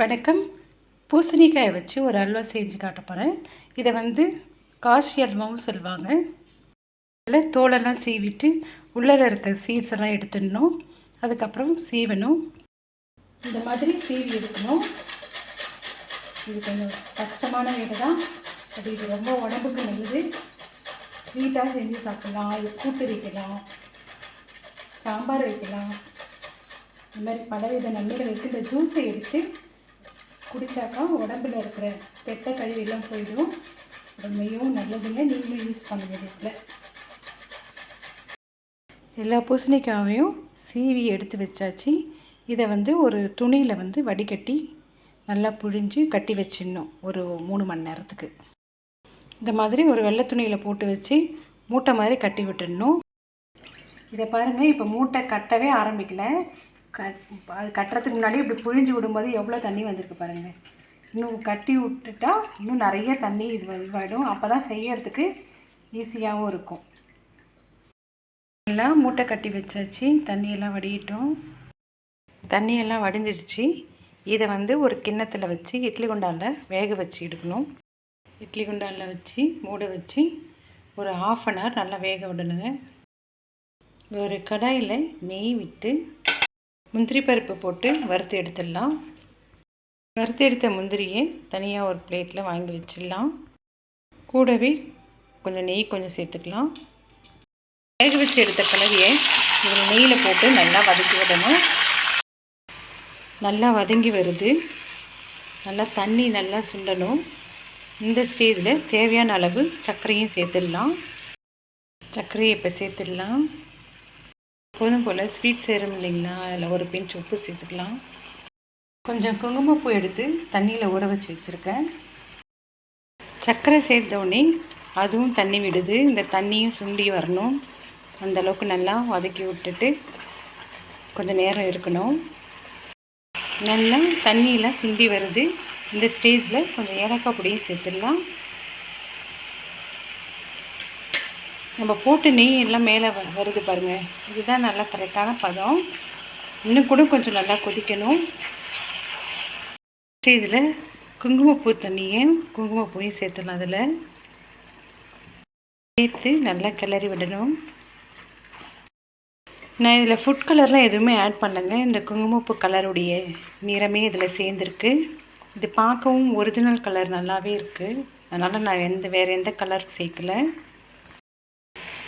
வணக்கம். பூசணிக்காயை வச்சு ஒரு அல்வா செஞ்சு காட்ட போகிறேன் இதை வந்து காசி அல்வாவும் சொல்லுவாங்க. இதில் தோலெல்லாம் சீவிட்டு உள்ளே இருக்க சீட்ஸ் எல்லாம் எடுத்துடணும். அதுக்கப்புறம் சீவணும். இந்த மாதிரி சீவி எடுக்கணும். இது கொஞ்சம் கஷ்டமான வேலை தான். அது இது ரொம்ப உடம்புக்கு நல்லது. ஸ்வீட்டாக செஞ்சு சாப்பிட்லாம். இது கூட்டு வைக்கலாம். சாம்பார் வைக்கலாம். இந்த மாதிரி பலவித நன்மைகள் இருக்குது இந்த ஜூஸை எடுத்து குடித்தாக்கா உடம்புல இருக்கிற கெட்ட கழிவெல்லாம் போயிடும். உடம்பையும் நல்லதுங்க. நீங்களும் யூஸ் பண்ணுங்க வீட்டில் எல்லா பூசணிக்காயையும் சீவி எடுத்து வச்சாச்சு. இதை வந்து ஒரு துணியில் வந்து வடிகட்டி நல்லா புழிஞ்சு கட்டி வச்சிடணும். ஒரு மூணு மணி நேரத்துக்கு. இந்த மாதிரி ஒரு வெள்ளை துணியில் போட்டு வச்சு மூட்டை மாதிரி கட்டி விட்டுடணும். இதை பாருங்கள் இப்போ மூட்டை கட்டவே ஆரம்பிக்கல. கட் அது கட்டுறதுக்கு முன்னாடி இப்படி புழிஞ்சு விடும்போது எவ்வளோ தண்ணி வந்திருக்கு பாருங்கள் இன்னும் கட்டி விட்டுட்டா இன்னும் நிறைய தண்ணி இது இதுவாகிடும் அப்போ தான் செய்யறதுக்கு ஈஸியாகவும் இருக்கும். எல்லாம் மூட்டை கட்டி வச்சாச்சு. தண்ணியெல்லாம் வடியிட்டோம். தண்ணியெல்லாம் வடிஞ்சிடுச்சு. இதை வந்து ஒரு கிண்ணத்தில் வச்சு இட்லி குண்டானில் வேக வச்சு எடுக்கணும். இட்லி குண்டானில் வச்சு மூட வச்சு ஒரு ஆஃப் அன் ஹவர் நல்லா வேக விடணுங்க. ஒரு கடாயில் நெய் விட்டு முந்திரி பருப்பு போட்டு வறுத்து எடுத்துடலாம். வறுத்து எடுத்த முந்திரியை தனியாக ஒரு பிளேட்டில் வாங்கி வச்சிடலாம். கூடவே கொஞ்சம் நெய் கொஞ்சம் சேர்த்துக்கலாம். வேக வச்சு எடுத்த கலவையை இதில் நெய்யில் போட்டு நல்லா வதக்கி விடணும். நல்லா வதங்கி வருது. நல்லா தண்ணி நல்லா சுண்டணும். இந்த ஸ்டேஜில் தேவையான அளவு சர்க்கரையும் சேர்த்துடலாம். சர்க்கரையை இப்போ சேர்த்துடலாம். எப்போதும் போல் ஸ்வீட் சேரும் இல்லைங்களா? அதில் ஒரு பிஞ்ச் உப்பு சேர்த்துக்கலாம். கொஞ்சம் குங்குமப்பூ எடுத்து தண்ணியில் ஊற வச்சு வச்சுருக்கேன். சர்க்கரை சேர்த்த உடனே அதுவும் தண்ணி விடுது. இந்த தண்ணியும் சுண்டி வரணும். அந்தளவுக்கு நல்லா வதக்கி விட்டுட்டு கொஞ்சம் நேரம் இருக்கணும். நல்லா தண்ணியெலாம் சுண்டி வருது. இந்த ஸ்டேஜில் கொஞ்சம் ஏலக்காய் பொடியும் சேர்த்துடலாம். நம்ம போட்டு நெய் எல்லாம் மேலே வருது பாருங்கள் இதுதான் நல்லா கரெக்டான பதம். இன்னும் கூட கொஞ்சம் நல்லா கொதிக்கணும். ஸ்டேஜில் குங்குமப்பூ தண்ணியும் குங்குமப்பூவையும் சேர்த்துடலாம் அதில். சேர்த்து நல்லா கிளறி விடணும். நான் இதில் ஃபுட் கலர்லாம் எதுவுமே ஆட் பண்ணலைங்க. இந்த குங்குமப்பூ கலருடைய நிறமே இதில் சேர்ந்துருக்கு. இது பார்க்கவும் ஒரிஜினல் கலர் நல்லாவே இருக்குது அதனால் நான் எந்த வேறு எந்த கலர் சேர்க்கலை.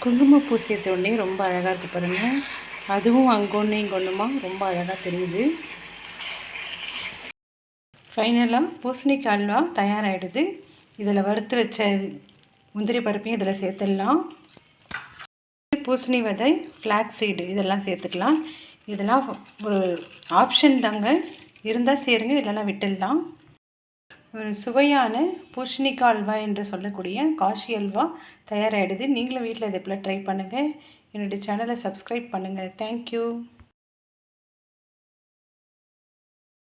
குங்குமப்பூ சேர்த்த உடனே ரொம்ப அழகாக இருக்குது பாருங்கள் அதுவும் அங்கொன்று இங்கொன்றுமா ரொம்ப அழகாக தெரியுது. ஃபைனலாக பூசணிக்காய் அல்வா தயாராகிடுது இதில் வறுத்து வச்ச முந்திரி பருப்பையும் இதில் சேர்த்துடலாம். பூசணி விதை ஃப்ளாக் சீடு இதெல்லாம் சேர்த்துக்கலாம். இதெல்லாம் ஒரு ஆப்ஷன் தாங்க. இருந்தால் சேருங்க இதெல்லாம் விட்டுடலாம். ஒரு சுவையான பூஷணிக்காய் அல்வா என்று சொல்லக்கூடிய காஷி அல்வா தயாராகிடுது நீங்களும் வீட்டில் இதை போல் ட்ரை பண்ணுங்கள் என்னுடைய சேனலை சப்ஸ்கிரைப் பண்ணுங்கள் தேங்க்யூ